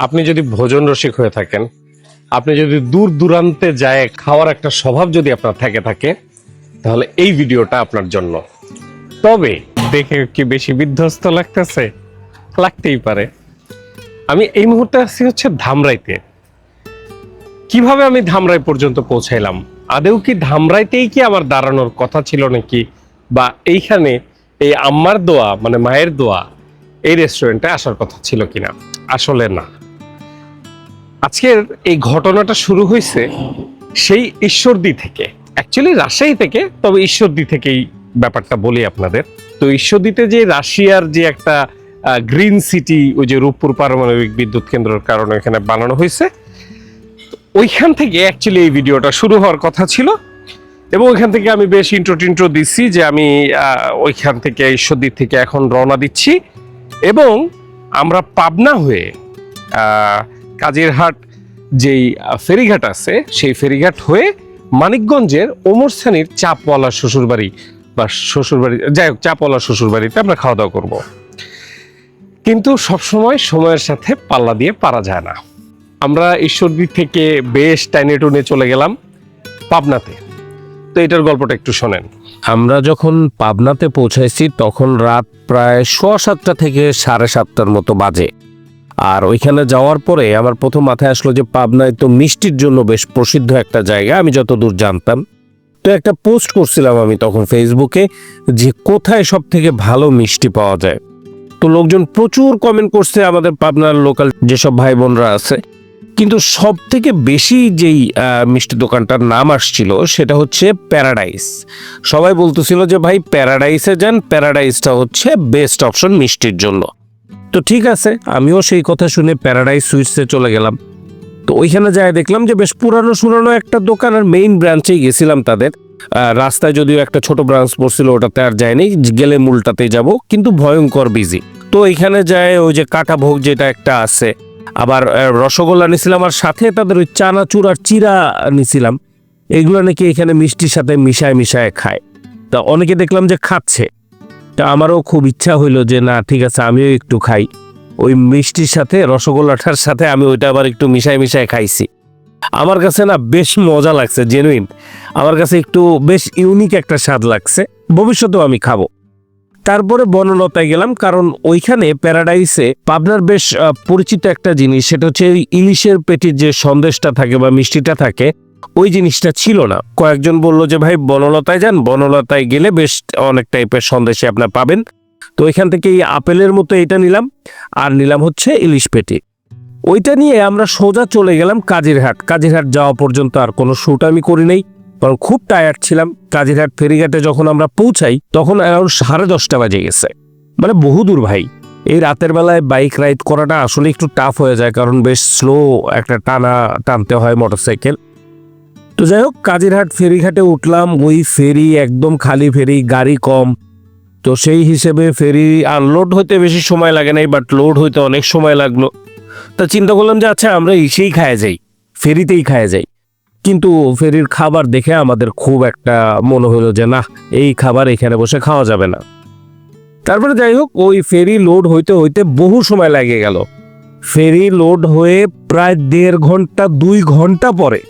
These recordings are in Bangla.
আপনি যদি ভোজন রসিক হয়ে থাকেন, আপনি যদি দূর দূরান্তে যায় খাওয়ার একটা স্বভাব যদি আপনার থেকে থাকে, তাহলে এই ভিডিওটা আপনার জন্য। তবে দেখে কি বেশি বিধ্বস্ত লাগতেছে? লাগতেই পারে। আমি এই মুহূর্তে আছি হচ্ছে ধামরাইতে। কীভাবে আমি ধামরাই পর্যন্ত পৌঁছাইলাম? আদেও কি ধামরাইতেই কি আমার দাঁড়ানোর কথা ছিল নাকি? বা এইখানে এই আম্মার দোয়া মানে মায়ের দোয়া, এই রেস্টুরেন্টে আসার কথা ছিল কিনা? আসলে না। আজকের এই ঘটনাটা শুরু হয়েছে সেই ঈশ্বরদী থেকে। অ্যাকচুয়ালি রাজশাহী থেকে, তবে ঈশ্বরদী থেকেই ব্যাপারটা বলি আপনাদের। তো ঈশ্বরদীতে যে রাশিয়ার যে একটা গ্রিন সিটি ওই যে রূপপুর পারমাণবিক বিদ্যুৎ কেন্দ্রের কারণে এখানে বানানো হয়েছে, ওইখান থেকে অ্যাকচুয়ালি এই ভিডিওটা শুরু হওয়ার কথা ছিল। এবং ওইখান থেকে আমি বেশ ইন্ট্রো টিন্ট্রো দিচ্ছি যে আমি ওইখান থেকে ঈশ্বরদী থেকে এখন রওনা দিচ্ছি। এবং আমরা পাবনা হয়ে কাজিরহাট যেই ফেরিঘাট আছে, সেই ফেরিঘাট হয়ে মানিকগঞ্জের ওমর শ্রেণির চাপওয়ালা শ্বশুরবাড়ি বা শ্বশুরবাড়ি, যাই হোক, চাপওয়ালা শ্বশুরবাড়িতে আমরা খাওয়া দাওয়া করব। কিন্তু সবসময় সময়ের সাথে পাল্লা দিয়ে পারা যায় না। আমরা ঈশ্বরদী থেকে বেশ টাইনে টুনে চলে গেলাম পাবনাতে। তো এটার গল্পটা একটু শোনেন। আমরা যখন পাবনাতে পৌঁছাইছি, তখন রাত প্রায় সোয়া সাতটা থেকে সাড়ে সাতটার মতো বাজে। আর ওইখানে যাওয়ার পরে আমার প্রথম মাথায় আসলো যে পাবনায় তো মিষ্টির জন্য বেশ প্রসিদ্ধ একটা জায়গা, আমি যতদূর জানতাম। তো একটা পোস্ট করছিলাম আমি তখন ফেসবুকে যে কোথায় সব থেকে ভালো মিষ্টি পাওয়া যায়। তো লোকজন প্রচুর কমেন্ট করছে আমাদের পাবনার লোকাল যেসব ভাই বোনরা আছে। কিন্তু সব থেকে বেশি যেই মিষ্টি দোকানটার নাম আসছিল সেটা হচ্ছে প্যারাডাইস সবাই বলতেছিল যে ভাই প্যারাডাইসে যান প্যারাডাইসটা হচ্ছে বেস্ট অপশন মিষ্টির জন্য। তো ঠিক আছে, আমিও সেই কথা শুনে প্যারাডাইস সুইটসে চলে গেলাম। তো ওইখানে যায় দেখলাম যে বেশ পুরানো সুরানো একটা দোকান আর মেইন ব্রাঞ্চেই গেছিলাম তাদের। রাস্তায় যদিও একটা ছোট ব্রাঞ্চ পড়ছিল, ওটাতে আর যায়নি গেলে মূলটাতেই যাব, কিন্তু ভয়ঙ্কর বিজি তো এখানে যায় ওই যে কাটা ভোগ যেটা একটা আছে, আবার রসগোল্লা নিছিলাম আর সাথে তাদের ওই চানাচুর আর চিরা নিছিলাম। এগুলো নাকি এখানে মিষ্টির সাথে মিশায় মিশায় খায়। তা অনেকে দেখলাম যে খাচ্ছে। তা আমারও খুব ইচ্ছা হইল যে, না, ঠিক আছে, আমিও একটু খাই। ওই মিষ্টির সাথে, রসগোল্লাটার সাথে আমি ওইটা আবার একটু মিশায় মিশায় খাইছি। আমার কাছে না বেশ মজা লাগছে জেনুইন আমার কাছে একটু বেশ ইউনিক একটা স্বাদ লাগছে। ভবিষ্যতেও আমি খাব। তারপরে বনলতায় গেলাম, কারণ ওইখানে প্যারাডাইসে পাবনার বেশ পরিচিত একটা জিনিস, সেটা হচ্ছে ইলিশের পেটির যে সন্দেশটা থাকে বা মিষ্টিটা থাকে ওই জিনিসটা ছিল না। কয়েকজন বলল যে, ভাই, বনলতায় যান। বনলতায় গেলে বেশ অনেক টাইপের সন্দেশে আপনার পাবেন। তো এখান থেকে এই আপেলের মতো এটা নিলাম। আর নিলাম হচ্ছে ইলিশ পেটি। ওইটা নিয়ে আমরা সোজা চলে গেলাম কাজিরহাট। কাজিরহাট যাওয়া পর্যন্ত আর কোনো শ্যুট আমি করি নাই। কারণ খুব টায়ার্ড ছিলাম। কাজিরহাট ফেরিঘাটে যখন আমরা পৌঁছাই, তখন অ্যারাউন্ড সাড়ে দশটা বাজে গেছে। মানে বহুদূর ভাই। এই রাতের বেলায় বাইক রাইড করাটা আসলে একটু টাফ হয়ে যায়। কারণ বেশ স্লো একটা টানা, টানতে হয় মোটরসাইকেল তো যাই হোক, কাজিরহাট ফেরিঘাটে উঠলাম, ওই ফেরি একদম খালি ফেরি, গাড়ি কম। তো সেই হিসেবে ফেরি আনলোড হইতে বেশি সময় লাগে নাই বাট লোড হইতে অনেক সময় লাগল। তা চিন্তা করলাম যে আচ্ছা আমরা ইসেই খায় যাই, ফেরিতেই খায় যাই। কিন্তু ফেরির খাবার দেখে আমাদের খুব একটা মনে হলো যে না এই খাবার এখানে বসে খাওয়া যাবে না। তারপরে যাই হোক, ওই ফেরি লোড হইতে হইতে বহু সময় লাগে গেল। ফেরি লোড হয়ে প্রায় দেড় ঘণ্টা, দুই ঘণ্টা পরে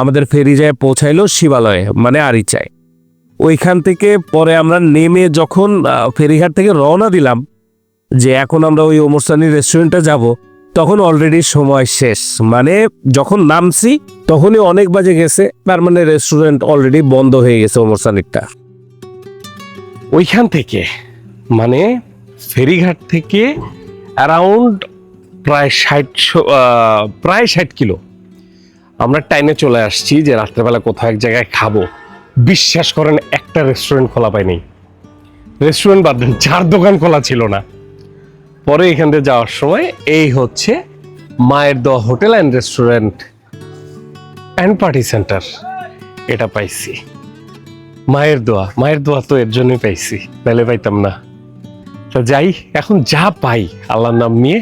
আমাদের ফেরি যায় পৌঁছাইলো শিবালয়ে মানে আরিচায়। ওইখান থেকে পরে আমরা নেমে যখন ফেরিঘাট থেকে রওনা দিলাম, যে এখন আমরা ওই ওমরসানি রেস্টুরেন্টে যাব, তখন অলরেডি সময় শেষ। মানে যখন নামছি, তখনই অনেক বাজে গেছে তার মানে রেস্টুরেন্ট অলরেডি বন্ধ হয়ে গেছে ওমরসানিরটা ওইখান থেকে মানে ফেরিঘাট থেকে অ্যারাউন্ড প্রায় ষাট প্রায় ষাট কিলো। আমরা টাইমে চলে আসছি যে রাত্রেবেলা কোথাও এক জায়গায় খাব। বিশ্বাস করেন, একটা রেস্টুরেন্ট খোলা পাইনি। রেস্টুরেন্ট বাদ দেন চার দোকান খোলা ছিল না। পরে এখান থেকে যাওয়ার সময় এই হচ্ছে মায়ের দোয়া hotel and restaurant and party centre এটা পাইছি। মায়ের দোয়া মায়ের দোয়া তো এর জন্যই পাইছি, নাহলে পাইতাম না। তা যাই, এখন যা পাই, আল্লাহর নাম নিয়ে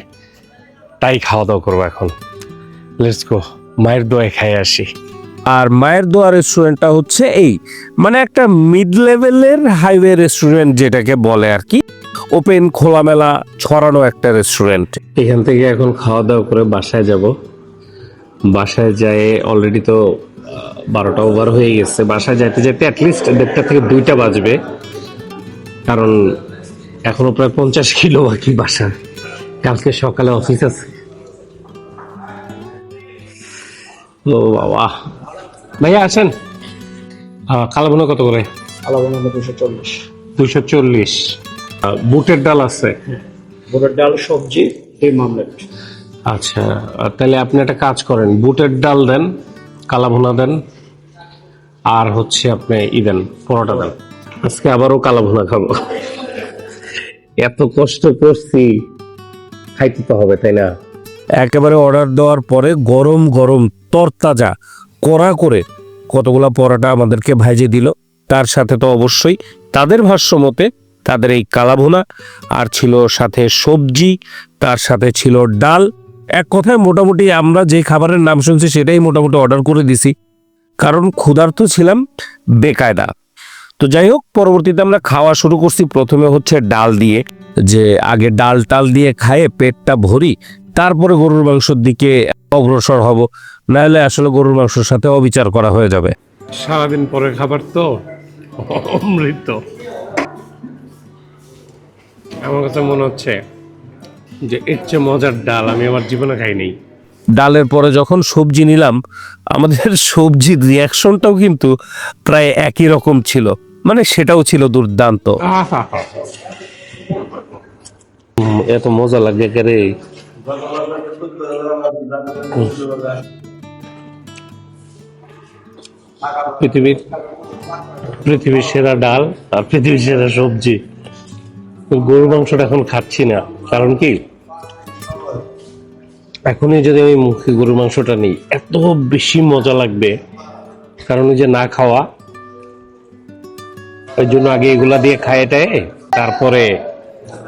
তাই খাওয়া দাওয়া করব এখন। লেটস গো মায়ের দোয়ায় খাই আসি। আর মায়ের দোয়া রেস্টুরেন্টটা হচ্ছে এই মানে একটা মিড লেভেলের হাইওয়ে রেস্টুরেন্ট যেটাকে বলে আর কি। ওপেন খোলামেলা ছড়ানো একটা রেস্টুরেন্ট এখান থেকে এখন খাওয়া দাওয়া করে বাসায় যাব। বাসায় যায় অলরেডি তো বারোটা ওভার হয়ে গেছে। বাসায় যাইতে যাইতে অ্যাটলিস্ট দেড়টা থেকে দুইটা বাজবে। কারণ এখনও প্রায় পঞ্চাশ কিলো বাকি বাসা। কালকে সকালে অফিস আছে। ও বাবা ভাইয়া আসেন। কালো কত করে? নম্বর দুশো চল্লিশ। দুইশো চল্লিশ। বুটের ডাল আছে? বুটের ডাল সবজি ডিম আমলেট। আচ্ছা তাহলে আপনি একটা কাজ করেন। বুটের ডাল দেন কালা ভুনা দেন আর হচ্ছে আপনি ই দেন পরোটা দেন। আজকে আবারও কালা ভুনা খাব। এত কষ্ট করছি খাইতে তো হবে তাই না? একেবারে অর্ডার দেওয়ার পরে গরম গরম, তরতাজা, কড়া করে কতগুলো পরোটা আমাদেরকে ভাইজে দিল। তার সাথে তো অবশ্যই তাদের ভাষ্য মতে তাদের এই কালাভুনা, আর ছিল সাথে সবজি, তার সাথে ছিল ডাল। এক কথায় মোটামুটি আমরা যে খাবারের নাম শুনছি সেটাই মোটামুটি অর্ডার করে দিছি। কারণ ক্ষুধার্ত ছিলাম বেকায়দা। তো যাই হোক, পরবর্তীতে আমরা খাওয়া শুরু করছি। প্রথমে হচ্ছে ডাল দিয়ে, যে আগে ডাল টাল দিয়ে খায়ে পেটটা ভরি তারপরে গরুর মাংসের দিকে অগ্রসর হব নাহলে আসলে গরুর মাংসের সাথে অবিচার করা হয়ে যাবে। সারাদিন পরে খাবার তো? অমৃত। আমার কাছে মনে হচ্ছে যে এর চেয়ে মজার ডাল আমি আমার জীবনে খাইনি ডালের পরে যখন সবজি নিলাম আমাদের সবজির রিয়াকশনটাও কিন্তু প্রায় একই রকম ছিল মানে সেটাও ছিল দুর্দান্ত। এত মজা লাগে কে রে? পৃথিবীর পৃথিবীর সেরা ডাল আর পৃথিবীর সেরা সবজি। গরুর মাংসটা এখন খাচ্ছি না। কারণ কি? এখনই যদি আমি মুখে গরুর মাংসটা নিই, এত বেশি মজা লাগবে। কারণ যে না খাওয়া, ওই জন্য আগে এগুলা দিয়ে খায় টায় তারপরে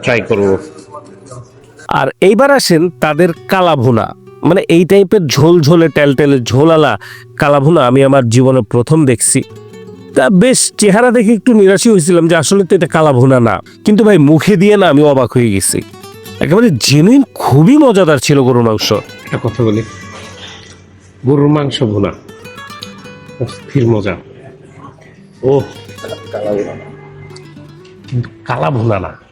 ট্রাই করব। আর এইবার আসেন তাদের কালাভুনা। মানে এই টাইপের ঝোল ঝোলে টেল টেলে ঝোলালা কালাভুনা আমি আমার জীবনে প্রথম দেখছি। তা বেশ চেহারা দেখে একটু নিরাশই হয়েছিলাম যে আসলে তো এটা কালাভুনা না। কিন্তু ভাই মুখে দিয়ে না আমি অবাক হয়ে গেছি। একেবারে জেনুইন খুবই মজাদার ছিল গরুর মাংস। একটা কথা বলি। গরুর মাংস ভুনা। অস্থির মজা। ও কালা ভুনা না।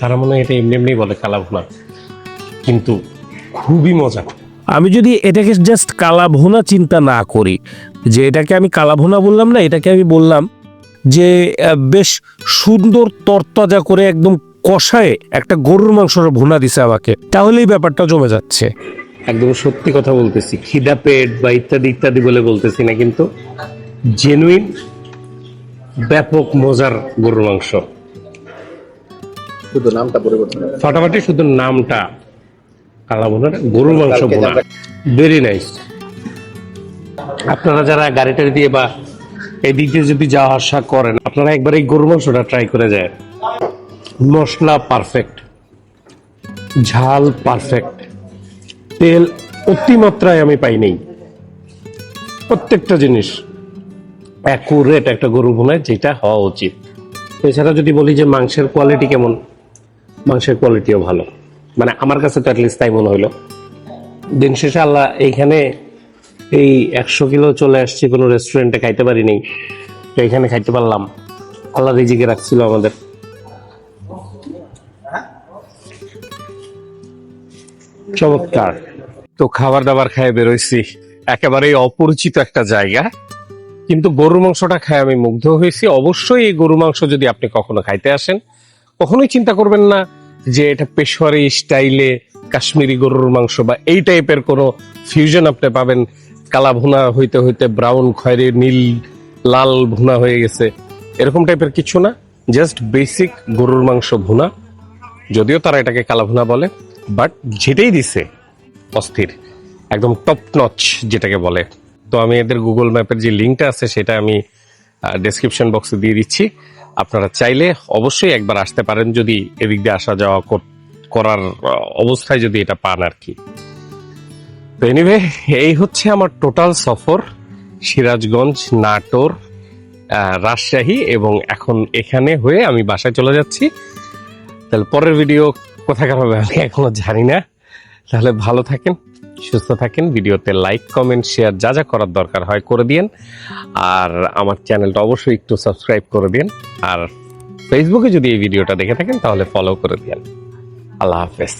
তারা মনে হয় এটা এমনি এমনি বলে কালা ভুনা কিন্তু খুবই মজা আমি যদি এটাকে জাস্ট কালাভুনা চিন্তা না করি যে এটাকে আমি কালাভুনা বললাম না এটাকে আমি বললাম যে বেশ সুন্দর তরতাজা করে একদম কষায় একটা গরুর মাংসের ভুনা দিছে আমাকে। তাহলেই ব্যাপারটা জমে যাচ্ছে। একদম সত্যি কথা বলতেছি। খিদা পেট বা ইত্যাদি ইত্যাদি বলে বলতেছি না কিন্তু জেনুইন ব্যাপক মজার গরুর মাংস। শুধু নামটা পরিবর্তন ফাটাফাটি শুধু নামটা কালা ভুনাটা গরুর মাংস কালকে ভেরি নাইস আপনারা যারা গাড়ি টাড়ি দিয়ে বা এই দিক দিয়ে যদি যাওয়া আসা করেন আপনারা একবার এই গরুর মাংসটা ট্রাই করে যায় মশলা পারফেক্ট ঝাল পারফেক্ট তেল অতিমাত্রায় আমি পাই নেই। প্রত্যেকটা জিনিস অ্যাকুরেট একটা গরু ভুনায় যেটা হওয়া উচিত। এছাড়া যদি বলি যে মাংসের কোয়ালিটি কেমন মাংসের কোয়ালিটিও ভালো। মানে আমার কাছে তো অ্যাটলিস্ট তাই মনে হলো দিন শেষে আল্লাহ এইখানে এই একশো কিলো চলে আসছে, কোনো রেস্টুরেন্টে খাইতে পারিনি। তো এখানে খাইতে পারলাম। আল্লাহ রিজিকে রাখছিল আমাদের। চমৎকার। তো খাবার দাবার খায় বেরোইছি। একেবারেই অপরিচিত একটা জায়গা। কিন্তু গরুর মাংসটা খায় আমি মুগ্ধ হয়েছি। অবশ্যই এই গরু মাংস যদি আপনি কখনো খাইতে আসেন কখনোই চিন্তা করবেন না যে এটা পেশোয়ারি স্টাইলে কাশ্মীরি গরুর মাংস বা এই টাইপের কোনো ফিউশন আপনি পাবেন। কালা ভুনা হইতে হইতে ব্রাউন খয়েরি, নীল, লাল ভুনা হয়ে গেছে। এরকম টাইপের কিছু না জাস্ট বেসিক গরুর মাংস ভুনা। যদিও তারা এটাকে কালা ভুনা বলে বাট যেটাই দিছে, অস্থির, একদম টপ নচ যেটাকে বলে। তো আমি এদের গুগল ম্যাপের যে লিঙ্কটা আছে, সেটা আমি ডেসক্রিপশন বক্সে দিয়ে দিচ্ছি। আপনারা চাইলে অবশ্যই একবার আসতে পারেন যদি এদিক দিয়ে আসা যাওয়া করার অবস্থায় যদি এটা পান আর কি। তো এনিওয়ে এই হচ্ছে আমার টোটাল সফর, সিরাজগঞ্জ, নাটোর রাজশাহী এবং এখন এখানে হয়ে আমি বাসায় চলে যাচ্ছি। তাহলে পরের ভিডিও কোথাকার হবে আমি এখনও জানি না। তাহলে ভালো থাকেন। সুস্থ থাকেন, ভিডিওতে লাইক কমেন্ট শেয়ার যা যা করার দরকার হয় করে দিন আর আমার চ্যানেলটা অবশ্যই একটু সাবস্ক্রাইব করে দিন আর ফেসবুকে যদি এই ভিডিওটা দেখে থাকেন, তাহলে ফলো করে দিন আল্লাহ হাফেজ।